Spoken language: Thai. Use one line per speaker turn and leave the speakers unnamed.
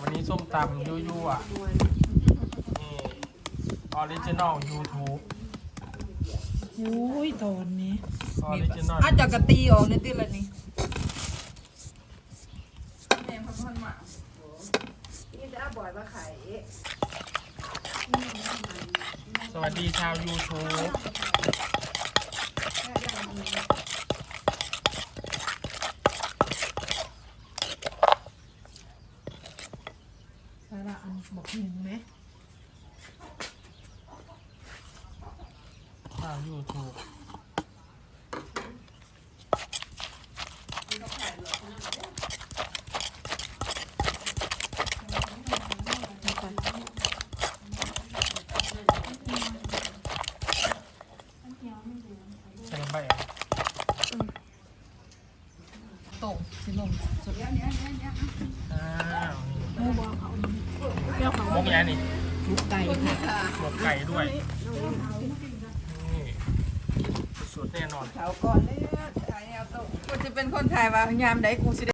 วันนี้ส้มตำยูยูอะนี่ออริจินอลยูทูบ
โอ้ยตอนนี้
ออริจินอล
อาจจะกระตีออกในติละนี่
สวัสดีชาวยูทูบ
สาระอันบอกหนึ่งไหม
ชาวยูทูบใส่ใบอะ
ตกสิลงสุด
อ้าวนี่
เมื่อวานเขา เปรี้ยวเขา
มกยังนี่
ลูกไก่ค่ะ
หมกไก่ด้วยนี่สุดแน่นอน
เขาก่อนเลยถ่ายเอาตกกูจะเป็นคนถ่ายว่ายามใดกูสิ